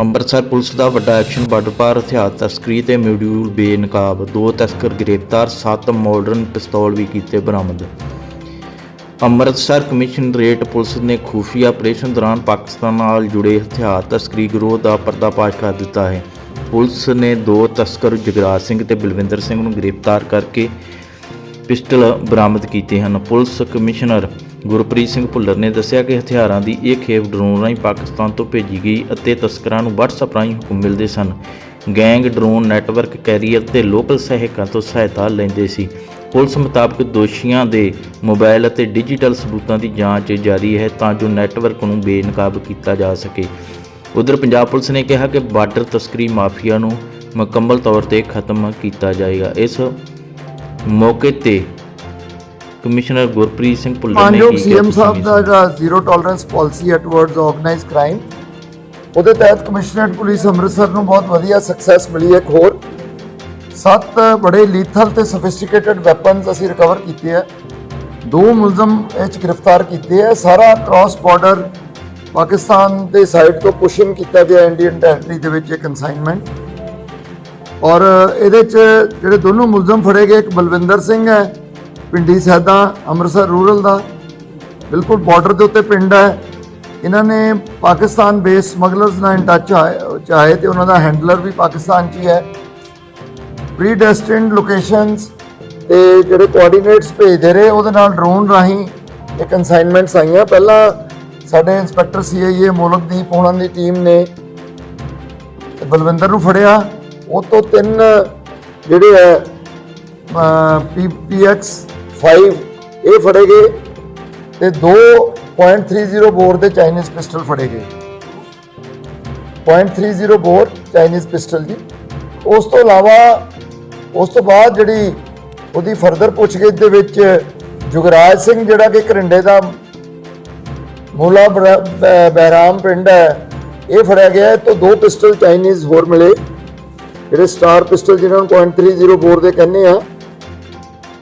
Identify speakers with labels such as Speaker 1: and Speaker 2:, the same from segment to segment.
Speaker 1: Amritsar police ਦਾ ਵੱਡਾ action border ਪਾਰ ਹਥਿਆਰ ਤਸਕਰੀ ਤੇ ਮੋਡਿਊਲ ਬੇਨਕਾਬ। ਦੋ ਤਸਕਰ ਗ੍ਰਿਫਤਾਰ, ਸੱਤ ਮਾਡਰਨ ਪਿਸਤੌਲ ਵੀ ਕੀਤੇ ਬਰਾਮਦ। ਅੰਮ੍ਰਿਤਸਰ ਕਮਿਸ਼ਨਰੇਟ ਪੁਲਿਸ ਨੇ ਖੂਫੀਆ ਆਪਰੇਸ਼ਨ ਦੌਰਾਨ ਪਾਕਿਸਤਾਨ ਨਾਲ ਜੁੜੇ ਹਥਿਆਰ ਤਸਕਰੀ ਗਰੋਹ ਦਾ ਪਰਦਾਫਾਸ਼ ਕਰ ਦਿੱਤਾ ਹੈ। ਪੁਲਿਸ ਨੇ ਦੋ ਤਸਕਰ ਜਗਰਾਜ ਸਿੰਘ ਤੇ ਬਲਵਿੰਦਰ ਸਿੰਘ ਨੂੰ ਗ੍ਰਿਫਤਾਰ ਕਰਕੇ ਪਿਸਟਲ ਬਰਾਮਦ ਕੀਤੇ ਹਨ। ਪੁਲਿਸ ਕਮਿਸ਼ਨਰ ਗੁਰਪ੍ਰੀਤ ਸਿੰਘ ਭੁੱਲਰ ਨੇ ਦੱਸਿਆ ਕਿ ਹਥਿਆਰਾਂ ਦੀ ਇਹ ਖੇਪ ਡਰੋਨ ਰਾਹੀਂ ਪਾਕਿਸਤਾਨ ਤੋਂ ਭੇਜੀ ਗਈ ਅਤੇ ਤਸਕਰਾਂ ਨੂੰ WhatsApp ਰਾਹੀਂ ਹੁਕਮ ਮਿਲਦੇ ਸਨ। ਗੈਂਗ ਡਰੋਨ ਨੈਟਵਰਕ ਕੈਰੀਅਰ ਤੇ ਲੋਕਲ ਸਹਾਇਕਾਂ ਤੋਂ ਸਹਾਇਤਾ ਲੈਂਦੇ ਸੀ। ਪੁਲਿਸ ਮੁਤਾਬਕ ਦੋਸ਼ੀਆਂ ਦੇ ਮੋਬਾਈਲ ਅਤੇ ਡਿਜੀਟਲ ਸਬੂਤਾਂ ਦੀ ਜਾਂਚ ਜਾਰੀ ਹੈ ਤਾਂ ਜੋ ਨੈਟਵਰਕ ਨੂੰ ਬੇਨਕਾਬ ਕੀਤਾ ਜਾ ਸਕੇ। ਉਧਰ ਪੰਜਾਬ ਪੁਲਿਸ ਨੇ ਕਿਹਾ ਕਿ ਬਾਰਡਰ ਤਸਕਰੀ ਮਾਫੀਆ ਨੂੰ ਮੁਕੰਮਲ ਤੌਰ ਤੇ ਖਤਮ ਕੀਤਾ ਜਾਏਗਾ। ਇਸ ਮੌਕੇ ਤੇ ਕਮਿਸ਼ਨਰ ਗੁਰਪ੍ਰੀਤ ਸਿੰਘ ਭੁੱਲਰ ਨੇ
Speaker 2: ਮਾਨਯੋਗ
Speaker 1: ਕੀ
Speaker 2: ਸੀਐਮ ਸਾਹਿਬ ਦਾ ਜਿਹੜਾ ਜ਼ੀਰੋ ਟੋਲਰੈਂਸ ਪਾਲਿਸੀ ਹੈ ਟੁਵਰਡਸ ਆਰਗੇਨਾਈਜ਼ਡ ਕ੍ਰਾਈਮ ਉਹਦੇ ਤਹਿਤ ਕਮਿਸ਼ਨਰੇਟ ਪੁਲਿਸ ਅੰਮ੍ਰਿਤਸਰ ਨੂੰ ਬਹੁਤ ਵਧੀਆ ਸਕਸੈਸ ਮਿਲੀ ਹੈ ਇੱਕ ਹੋਰ। ਸੱਤ ਬੜੇ ਲੀਥਲ ਤੇ ਸੋਫਿਸਟੀਕੇਟਡ ਵੈਪਨਸ ਅਸੀਂ ਰਿਕਵਰ ਕੀਤੇ ਆ ਦੋ ਮੁਲਜ਼ਮ ਇਹ 'ਚ ਗ੍ਰਿਫਤਾਰ ਕੀਤੇ ਆ ਸਾਰਾ ਕ੍ਰਾਸ ਬਾਰਡਰ ਪਾਕਿਸਤਾਨ ਦੇ ਸਾਈਡ ਤੋਂ ਪੁਸ਼ਿੰਗ ਕੀਤਾ ਗਿਆ ਇੰਡੀਅਨ ਟੈਰੀਟਰੀ ਦੇ ਵਿੱਚ ਇਹ ਕਨਸਾਈਨਮੈਂਟ ਔਰ ਇਹਦੇ ਚ ਜਿਹੜੇ ਦੋਨੋਂ ਮੁਲਜ਼ਮ ਫੜੇ ਗਏ ਇੱਕ ਬਲਵਿੰਦਰ ਸਿੰਘ ਹੈ ਪਿੰਡੀ ਸੈਦਾ ਅੰਮ੍ਰਿਤਸਰ ਰੂਰਲ ਦਾ। ਬਿਲਕੁਲ ਬਾਰਡਰ ਦੇ ਉੱਤੇ ਪਿੰਡ ਹੈ। ਇਹਨਾਂ ਨੇ ਪਾਕਿਸਤਾਨ ਬੇਸ ਸਮਗਲਰਸ ਨਾਲ ਇਨ ਟੱਚ ਚਾਹੇ ਤੇ ਉਹਨਾਂ ਦਾ ਹੈਂਡਲਰ ਵੀ ਪਾਕਿਸਤਾਨ 'ਚ ਹੀ ਹੈ। ਪ੍ਰੀਡੈਸਟਿਨਡ ਲੋਕੇਸ਼ਨਸ ਤੇ ਜਿਹੜੇ ਕੋਆਰਡੀਨੇਟਸ ਭੇਜਦੇ ਰਹੇ, ਉਹਦੇ ਨਾਲ ਡਰੋਨ ਰਾਹੀਂ ਇਹ ਕਨਸਾਈਨਮੈਂਟਸ ਆਈਆਂ। ਪਹਿਲਾਂ ਸਾਡੇ ਇੰਸਪੈਕਟਰ ਸੀਆਈਏ ਮੋਲਕਦੀਪ ਉਹਨਾਂ ਦੀ ਟੀਮ ਨੇ ਬਲਵਿੰਦਰ ਨੂੰ ਫੜਿਆ। ਉਹ ਤੋਂ ਤਿੰਨ ਜਿਹੜੇ ਹੈ ਪੀਐਕਸ 5 ਇਹ ਫੜੇ ਗਏ ਤੇ 2.30 ਬੋਰ ਦੇ ਚਾਈਨੀਜ਼ ਪਿਸਟਲ ਫੜੇ ਗਏ। 0.30 ਬੋਰ ਚਾਈਨੀਜ਼ ਪਿਸਟਲ ਜੀ। ਉਸ ਤੋਂ ਇਲਾਵਾ, ਉਸ ਤੋਂ ਬਾਅਦ ਜਿਹੜੀ ਉਹਦੀ ਫਰਦਰ ਪੁੱਛਗਿੱਛ ਦੇ ਵਿੱਚ ਜੁਗਰਾਜ ਸਿੰਘ ਜਿਹੜਾ ਕਿ ਕਰਿੰਡੇ ਦਾ ਮੂਲਾ ਬਰਾ- ਬਹਿਰਾਮ ਪਿੰਡ ਹੈ, ਇਹ ਫੜਿਆ ਗਿਆ। ਹੈ ਤੋਂ ਦੋ ਪਿਸਟਲ ਚਾਈਨੀਜ਼ ਹੋਰ ਮਿਲੇ। ਜਿਹੜੇ ਸਟਾਰ ਪਿਸਟਲ ਜਿਹਨਾਂ ਨੂੰ 0.30 ਬੋਰ ਦੇ ਕਹਿੰਦੇ ਆ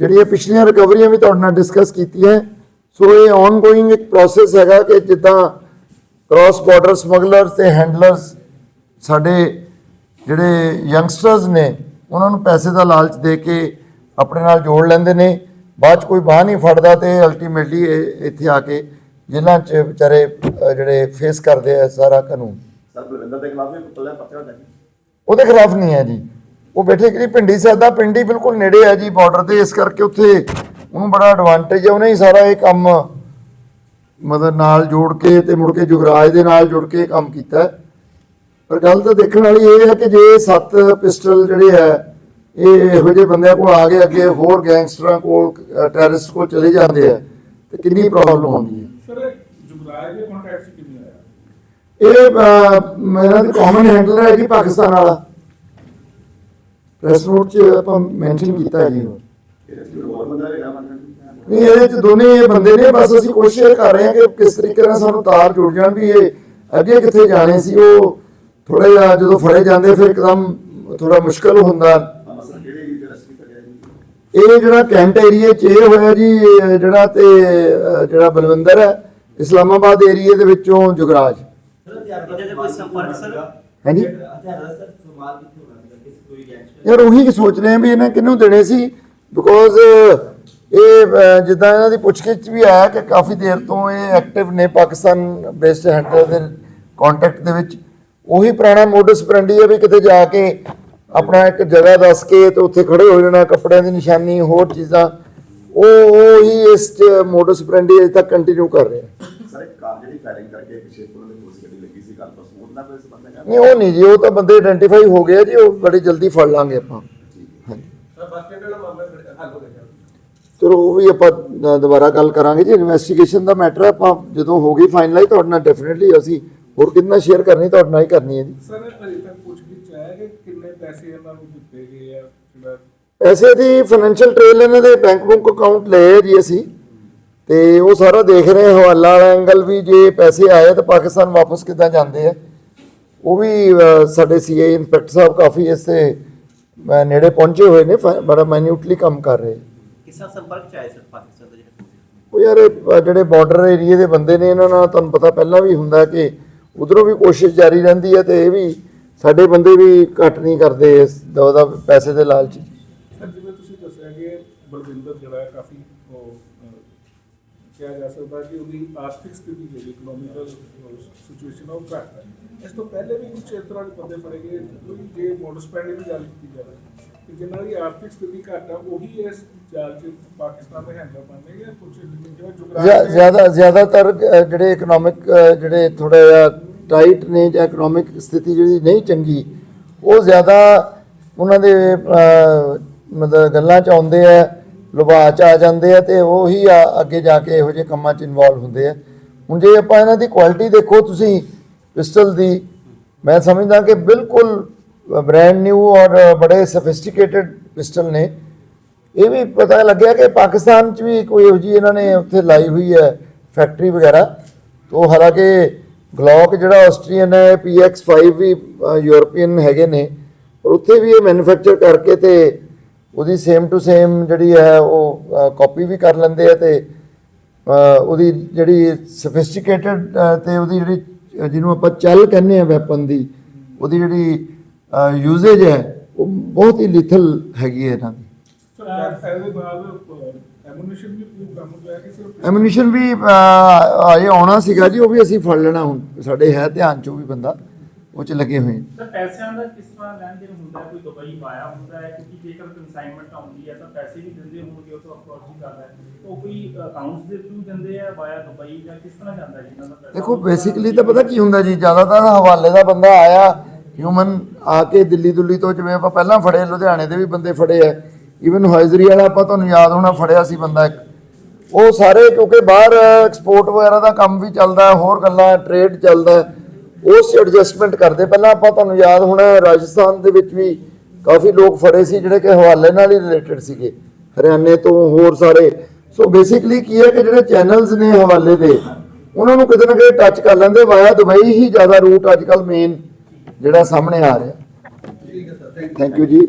Speaker 2: ਜਿਹੜੀਆਂ ਪਿਛਲੀਆਂ ਰਿਕਵਰੀਆਂ ਵੀ ਤੁਹਾਡੇ ਨਾਲ ਡਿਸਕਸ ਕੀਤੀਆਂ ਸੋ ਇਹ ਆਨਗੋਇੰਗ ਇੱਕ ਪ੍ਰੋਸੈਸ ਹੈਗਾ ਕਿ ਜਿੱਦਾਂ ਕ੍ਰਾਸ ਬਾਰਡਰ ਸਮਗਲਰਸ ਤੇ ਹੈਂਡਲਰਸ ਸਾਡੇ ਜਿਹੜੇ ਯੰਗਸਟਰਸ ਨੇ ਉਹਨਾਂ ਨੂੰ ਪੈਸੇ ਦਾ ਲਾਲਚ ਦੇ ਕੇ ਆਪਣੇ ਨਾਲ ਜੋੜ ਲੈਂਦੇ ਨੇ। ਬਾਅਦ ਚ ਕੋਈ ਬਾਹ ਨਹੀਂ ਫੜਦਾ ਤੇ ਅਲਟੀਮੇਟਲੀ ਇੱਥੇ ਆ ਕੇ ਜੇਲ੍ਹਾਂ ਚ ਵਿਚਾਰੇ ਜਿਹੜੇ ਫੇਸ ਕਰਦੇ ਆ ਸਾਰਾ ਕਾਨੂੰਨ।
Speaker 3: ਸਰ ਬਲਵਿੰਦਰ ਦੇ ਖਿਲਾਫ ਵੀ ਹੁੰਦਾ ਜੀ?
Speaker 2: ਉਹਦੇ ਖਿਲਾਫ ਨਹੀਂ ਹੈ ਜੀ। ਉਹ ਬੈਠੇ ਕਿ ਪਿੰਡੀ ਸਾਦਾ ਪਿੰਡੀ ਬਿਲਕੁਲ ਨੇੜੇ ਹੈ ਜੀ ਬਾਰਡਰ ਤੇ ਇਸ ਕਰਕੇ ਉੱਥੇ ਉਹਨੂੰ ਬੜਾ ਐਡਵਾਂਟੇਜ ਹੈ ਉਹਨੇ ਹੀ ਸਾਰਾ ਇਹ ਕੰਮ ਮਤਲਬ ਨਾਲ ਜੋੜ ਕੇ ਤੇ ਮੁੜ ਕੇ ਜੁਗਰਾਜ ਦੇ ਨਾਲ ਜੁੜ ਕੇ ਕੰਮ ਕੀਤਾ। ਪਰ ਗੱਲ ਤਾਂ ਦੇਖਣ ਵਾਲੀ ਇਹ ਹੈ ਕਿ ਜੇ ਸੱਤ ਪਿਸਟਲ ਜਿਹੜੇ ਹੈ ਇਹ ਇਹੋ ਜਿਹੇ ਬੰਦਿਆਂ ਕੋਲ ਆ ਗਏ ਅੱਗੇ ਹੋਰ ਗੈਂਗਸਟਰਾਂ ਕੋਲ ਟੈਰਰਿਸਟ ਕੋਲ ਚਲੇ ਜਾਂਦੇ ਆ ਤੇ ਕਿੰਨੀ ਪ੍ਰੋਬਲਮ ਆਉਂਦੀ ਹੈ?
Speaker 4: ਸਰ ਜੁਗਰਾਜ ਦੇ ਕੰਟੈਕਟ ਕਿਵੇਂ ਆਇਆ
Speaker 2: ਇਹ ਮੇਰਾ ਕਾਮਨ ਹੈਂਡਲਰ ਹੈ ਜੀ ਪਾਕਿਸਤਾਨ ਵਾਲਾ। ਪ੍ਰੈਸ ਨੋਟ 'ਚ ਆਪਾਂ ਮੈਂਸ਼ਨ ਕੀਤਾ ਜੀ। ਉਹ। ਨਹੀਂ, ਇਹਦੇ 'ਚ ਦੋਨੇ ਬੰਦੇ ਨੇ, ਬਸ ਅਸੀਂ ਕੋਸ਼ਿਸ਼ ਕਰ ਰਹੇ ਹਾਂ ਕਿ ਕਿਸ ਤਰੀਕੇ ਨਾਲ ਸਾਨੂੰ ਤਾਰ ਜੁੜ ਜਾਣ ਵੀ ਇਹ ਅੱਗੇ ਕਿੱਥੇ ਜਾਣੇ ਸੀ, ਉਹ ਥੋੜਾ ਜਿਹਾ ਜਦੋਂ ਫੜੇ ਜਾਂਦੇ ਫਿਰ ਇੱਕਦਮ ਥੋੜਾ ਮੁਸ਼ਕਲ ਹੁੰਦਾ। ਇਹ ਜਿਹੜਾ ਕੈਂਟ ਏਰੀਆ 'ਚ ਇਹ ਹੋਇਆ ਜੀ ਜਿਹੜਾ ਤੇ ਜਿਹੜਾ ਬਲਵਿੰਦਰ ਹੈ, ਇਸਲਾਮਾਬਾਦ ਏਰੀਆ ਦੇ ਵਿੱਚੋਂ ਜੁਗਰਾਜ।
Speaker 5: ਇਹਦੇ ਕੋਈ ਸੰਪਰਕ, ਸਰ?
Speaker 2: ਹਾਂਜੀ? ਯਾਰ ਉਹੀ ਸੋਚ ਰਹੇ ਆ ਵੀ ਇਹਨਾਂ ਕਿਹਨੂੰ ਦੇਣੇ ਸੀ? ਬਿਕੋਜ਼ ਇਹ ਜਿੱਦਾਂ ਇਹਨਾਂ ਦੀ ਪੁੱਛਗਿੱਛ ਵੀ ਆਇਆ ਕਿ ਕਾਫੀ ਦੇਰ ਤੋਂ ਇਹ ਐਕਟਿਵ ਨੇ ਪਾਕਿਸਤਾਨ ਬੇਸਡ ਹੈਂਡਲਰ ਦੇ ਕੰਟੈਕਟ ਦੇ ਵਿੱਚ। ਉਹੀ ਪੁਰਾਣਾ ਮੋਡਸ ਪ੍ਰੈਂਡੀ ਹੈ ਵੀ ਕਿਤੇ ਜਾ ਕੇ ਆਪਣਾ ਇੱਕ ਜਗ੍ਹਾ ਦੱਸ ਕੇ ਤੇ ਉੱਥੇ ਖੜੇ ਹੋ ਜਾਣਾ ਕੱਪੜਿਆਂ ਦੀ ਨਿਸ਼ਾਨੀ ਹੋਰ ਚੀਜ਼ਾਂ। ਉਹ ਉਹ ਹੀ ਇਸ ਮੋਡਸ ਪ੍ਰੈਂਡੀ ਅਜੇ ਤੱਕ ਕੰਟੀਨਿਊ ਕਰ ਰਿਹਾ।
Speaker 3: ਸਰ ਇੱਕ ਕਾਰ ਜਿਹੜੀ ਫਾਇਰਿੰਗ ਕਰਕੇ ਪਿੱਛੇ ਪੁਲਿਸ ਦੀ ਪੁਲਿਸ ਗੱਡੀ ਲੱਗੀ ਸੀ ਕੱਲ ਪਰਸੋਂ ਉਹਦਾ ਕੋਈ ਸੰਬੰਧ ਹੈਗਾ
Speaker 2: ਨਹੀਂ ਉਹ ਨਹੀਂ ਜੀ ਉਹ ਤਾਂ ਬੰਦੇ ਆਇਡੈਂਟੀਫਾਈ ਹੋ ਗਏ ਆ ਜੀ ਉਹ ਬੜੀ ਜਲਦੀ ਫੜ ਲਾਂਗੇ ਆਪਾਂ। ਹਾਂਜੀ।
Speaker 4: ਸਰ ਬਾਕੀ ਜਿਹੜਾ ਮਾਮਲਾ ਹੱਲ ਹੋ ਗਿਆ।
Speaker 2: ਚਲੋ ਉਹ ਵੀ ਆਪਾਂ ਦ- ਦੁਬਾਰਾ ਗੱਲ ਕਰਾਂਗੇ ਜੀ ਇਨਵੈਸਟੀਗੇਸ਼ਨ ਦਾ ਮੈਟਰ ਹੈ ਆਪਾਂ ਜਦੋਂ ਹੋ ਗਈ ਫਾਈਨਲਾਈਜ਼ ਤੁਹਾਡੇ ਨਾਲ ਡੈਫੀਨਿਟਲੀ ਅਸੀਂ ਹੋਰ ਕਿੰਨਾ ਸ਼ੇਅਰ ਕਰਨੀ ਤੁਹਾਡੇ ਨਾਲ ਹੀ ਕਰਨੀ ਹੈ ਜੀ।
Speaker 4: ਸਰ ਅਜੇ ਤੱਕ ਪੁੱਛ ਗਿੱਛ ਆਇਆ ਕਿ ਕਿੰਨੇ ਪੈਸੇ ਇਹਨਾਂ ਨੂੰ ਦਿੱਤੇ ਗਏ ਆ? ਜਿਹੜਾ
Speaker 2: ਪੈਸੇ ਦੀ ਫਾਈਨੈਂਸ਼ੀਅਲ ਟ੍ਰੇਲ ਇਹਨਾਂ ਦੇ ਬੈਂਕ ਬੁੱਕ ਅਕਾਊਂਟ ਲਏ ਆ ਜੀ ਅਸੀਂ। ਤੇ ਉਹ ਸਾਰਾ ਦੇਖ ਰਹੇ ਹਾਂ ਹਵਾਲਾ ਵਾਲਾ ਐਂਗਲ ਵੀ ਜੇ ਪੈਸੇ ਆਏ ਤਾਂ ਪਾਕਿਸਤਾਨ ਵਾਪਸ ਕਿੱਦਾਂ ਜਾਂਦੇ ਆ। ਉਹ ਵੀ ਸਾਡੇ ਸੀਏ ਇੰਸਪੈਕਟਰ ਸਾਹਿਬ ਕਾਫੀ ਇਸ ਤੇ ਨੇੜੇ ਪਹੁੰਚੇ ਹੋਏ ਨੇ ਬੜਾ ਮਾਈਨਿਊਟਲੀ ਕੰਮ ਕਰ ਰਹੇ।
Speaker 5: ਕਿਸ ਸੰਪਰਕ ਚ ਆਏ ਸਰ ਪਾਕਿਸਤਾਨ ਦਾ ਜਿਹੜਾ
Speaker 2: ਉਹ ਯਾਰ ਜਿਹੜੇ ਬਾਰਡਰ ਏਰੀਏ ਦੇ ਬੰਦੇ ਨੇ ਇਹਨਾਂ ਨਾਲ ਤੁਹਾਨੂੰ ਪਤਾ ਪਹਿਲਾਂ ਵੀ ਹੁੰਦਾ ਕਿ ਉਧਰੋਂ ਵੀ ਕੋਸ਼ਿਸ਼ ਜਾਰੀ ਰਹਿੰਦੀ ਹੈ ਤੇ ਇਹ ਵੀ ਸਾਡੇ ਬੰਦੇ ਵੀ ਘੱਟ ਨਹੀਂ ਕਰਦੇ ਇਸ ਦਾ ਪੈਸੇ ਦੇ ਲਾਲਚ
Speaker 4: ਜਿਵੇਂ ਤੁਸੀਂ ਦੱਸਿਆ ਕਿ ਬਲਵਿੰਦਰ ਜਿਹੜਾ ਕਾਫੀ ਕਿਹਾ ਜਾ ਸਕਦਾ ਕਿ ਉਹਦੀ ਆਰਥਿਕ ਸਥਿਤੀ ਜਿਹੜੀ ਇਕਨੋਮਿਕਲ ਸਿਚੁਏਸ਼ਨ ਉਹ ਘੱਟ ਹੈ। ਇਸ ਤੋਂ ਪਹਿਲੇ ਵੀ ਕੁਝ ਇਸ ਤਰ੍ਹਾਂ ਦੇ ਬੰਦੇ ਫੜੇ ਗਏ ਕੋਈ ਜੇ ਮੋਡਸ ਪੈਂਡੇ ਦੀ ਗੱਲ ਕੀਤੀ ਜਾਵੇ ਕਿ ਜਿਨ੍ਹਾਂ ਦੀ ਆਰਥਿਕ ਸਥਿਤੀ ਘੱਟ ਆ ਉਹੀ ਇਸ ਜਾਲ ਚ ਪਾਕਿਸਤਾਨ ਦੇ ਹੈਂਡਲਰ ਬਣਨੇ ਜਾਂ ਕੁਝ
Speaker 2: ਜ਼ਿਆਦਾ ਜ਼ਿਆਦਾਤਰ ਜਿਹੜੇ ਇਕਨੋਮਿਕ ਜਿਹੜੇ ਥੋੜਾ ਜਿਹਾ ਟਾਈਟ ਨੇ ਜਾਂ ਇਕਨੋਮਿਕ ਸਥਿਤੀ ਜਿਹੜੀ ਨਹੀਂ ਚੰਗੀ ਉਹ ਜ਼ਿਆਦਾ ਉਹਨਾਂ ਦੇ ਮਤਲਬ ਗੱਲਾਂ 'ਚ ਆਉਂਦੇ ਆ। ਲੁਭਾ 'ਚ ਆ ਜਾਂਦੇ ਆ ਤੇ ਉਹੀ ਆ- ਅੱਗੇ ਜਾ ਕੇ ਇਹੋ ਜਿਹੇ ਕੰਮਾਂ 'ਚ ਇਨਵੋਲਵ ਹੁੰਦੇ ਆ। ਹੁਣ ਜੇ ਆਪਾਂ ਇਹਨਾਂ ਦੀ ਕੁਆਲਿਟੀ ਦੇਖੋ ਤੁਸੀਂ, ਪਿਸਟਲ ਦੀ, ਮੈਂ ਸਮਝਦਾ ਕਿ ਬਿਲਕੁਲ ਬ੍ਰੈਂਡ ਨਿਊ ਔਰ ਬੜੇ ਸਫਿਸਟੀਕੇਟਡ ਪਿਸਟਲ ਨੇ। ਇਹ ਵੀ ਪਤਾ ਲੱਗਿਆ ਕਿ ਪਾਕਿਸਤਾਨ 'ਚ ਵੀ ਕੋਈ ਇਹੋ ਜਿਹੀ ਇਹਨਾਂ ਨੇ ਉੱਥੇ ਲਾਈ ਹੋਈ ਹੈ ਫੈਕਟਰੀ ਵਗੈਰਾ। ਤੋਂ ਹਾਲਾਂਕਿ ਗਲੌਕ ਜਿਹੜਾ ਆਸਟਰੀਅਨ ਹੈ PX5 ਵੀ ਯੂਰਪੀਅਨ ਹੈਗੇ ਨੇ। ਪਰ ਉੱਥੇ ਵੀ ਇਹ ਮੈਨੂਫੈਕਚਰ ਕਰਕੇ ਤੇ ਉਹਦੀ ਸੇਮ ਟੂ ਸੇਮ ਜਿਹੜੀ ਹੈ ਉਹ ਕਾਪੀ ਵੀ ਕਰ ਲੈਂਦੇ ਆ ਤੇ ਉਹਦੀ ਜਿਹੜੀ ਸਫਿਸਟੀਕੇਟਡ ਤੇ ਉਹਦੀ ਜਿਹੜੀ ਜਿਹਨੂੰ ਆਪਾਂ ਚੱਲ ਕਹਿੰਦੇ ਆ ਵੈਪਨ ਦੀ ਉਹਦੀ ਜਿਹੜੀ ਯੂਜ਼ੇਜ ਹੈ ਉਹ ਬਹੁਤ ਹੀ ਲਿਥਲ ਹੈਗੀ ਹੈ ਇਹਨਾਂ ਦੀ।
Speaker 4: ਐਮੂਨੇਸ਼ਨ ਵੀ
Speaker 2: ਆਏ ਆਉਣਾ ਸੀਗਾ ਜੀ ਉਹ ਵੀ ਅਸੀਂ ਫੜ ਲੈਣਾ ਹੁਣ ਸਾਡੇ ਹੈ ਧਿਆਨ ਚ ਉਹ ਵੀ ਬੰਦਾ। ਉਹ ਚ ਲੱਗੇ ਹੋਏ।
Speaker 6: ਸਰ ਪੈਸਿਆਂ ਦਾ ਕਿਸ ਤਰ੍ਹਾਂ ਲੈਣ ਦੇਣ ਹੁੰਦਾ? ਹੈ ਕੋਈ ਦੁਬਈ ਵਾਇਆ ਹੁੰਦਾ ਹੈ ਕਿਉਂਕਿ ਜੇਕਰ ਕਨਸਾਈਨਮੈਂਟ ਆਉਂਦੀ ਹੈ ਤਾਂ ਪੈਸੇ ਵੀ ਦਿੰਦੇ ਹੋਣਗੇ ਉਹ ਤੋਂ ਅਪਰੋਚ ਹੀ ਕਰਦਾ ਹੈ। ਉਹ ਕੋਈ ਅਕਾਊਂਟਸ ਦੇ ਥਰੂ ਦਿੰਦੇ ਆ ਵਾਇਆ ਦੁਬਈ ਜਾਂ ਕਿਸ ਤਰ੍ਹਾਂ ਜਾਂਦਾ ਹੈ ਇਹਨਾਂ ਦਾ ਪੈਸਾ?
Speaker 2: ਦੇਖੋ ਬੇਸਿਕਲੀ ਤਾਂ ਪਤਾ ਕੀ ਹੁੰਦਾ ਜੀ ਜ਼ਿਆਦਾਤਰ ਹਵਾਲੇ ਦਾ ਬੰਦਾ ਆਇਆ ਹਿਊਮਨ ਆ ਕੇ ਦਿੱਲੀ ਦੁੱਲੀ ਤੋਂ ਜਿਵੇਂ ਆਪਾਂ ਪਹਿਲਾਂ ਫੜੇ ਲੁਧਿਆਣੇ ਦੇ ਵੀ ਬੰਦੇ ਫੜੇ ਆ। ਇਵਨ ਹਾਜ਼ਰੀ ਵਾਲਾ ਆਪਾਂ ਤੁਹਾਨੂੰ ਯਾਦ ਹੋਣਾ ਫੜਿਆ ਸੀ ਬੰਦਾ ਇੱਕ। ਉਹ ਸਾਰੇ ਕਿਉਂਕਿ ਬਾਹਰ ਐਕਸਪੋਰਟ ਵਗੈਰਾ ਦਾ ਕੰਮ ਵੀ ਚੱਲਦਾ ਹੋਰ ਗੱਲਾਂ ਟ੍ਰੇਡ ਚੱਲਦਾ। ਉਸ ਐਡਜਸਟਮੈਂਟ ਕਰਦੇ। ਪਹਿਲਾਂ ਆਪਾਂ ਤੁਹਾਨੂੰ ਯਾਦ ਹੋਣਾ ਰਾਜਸਥਾਨ ਦੇ ਵਿੱਚ ਵੀ ਕਾਫੀ ਲੋਕ ਫੜੇ ਸੀ ਜਿਹੜੇ ਕਿ ਹਵਾਲੇ ਨਾਲ ਹੀ ਰਿਲੇਟਡ ਸੀਗੇ। ਹਰਿਆਣੇ ਤੋਂ ਹੋਰ ਸਾਰੇ। ਸੋ ਬੇਸਿਕਲੀ ਕੀ ਹੈ ਕਿ ਜਿਹੜੇ ਚੈਨਲਸ ਨੇ ਹਵਾਲੇ ਦੇ ਉਹਨਾਂ ਨੂੰ ਕਿਤੇ ਨਾ ਕਿਤੇ ਟੱਚ ਕਰ ਲੈਂਦੇ। ਵਾਇਆ ਦੁਬਈ ਹੀ ਜ਼ਿਆਦਾ ਰੂਟ ਅੱਜ ਕੱਲ ਮੇਨ ਜਿਹੜਾ ਸਾਹਮਣੇ ਆ ਰਿਹਾ। ਥੈਂਕ ਯੂ ਜੀ।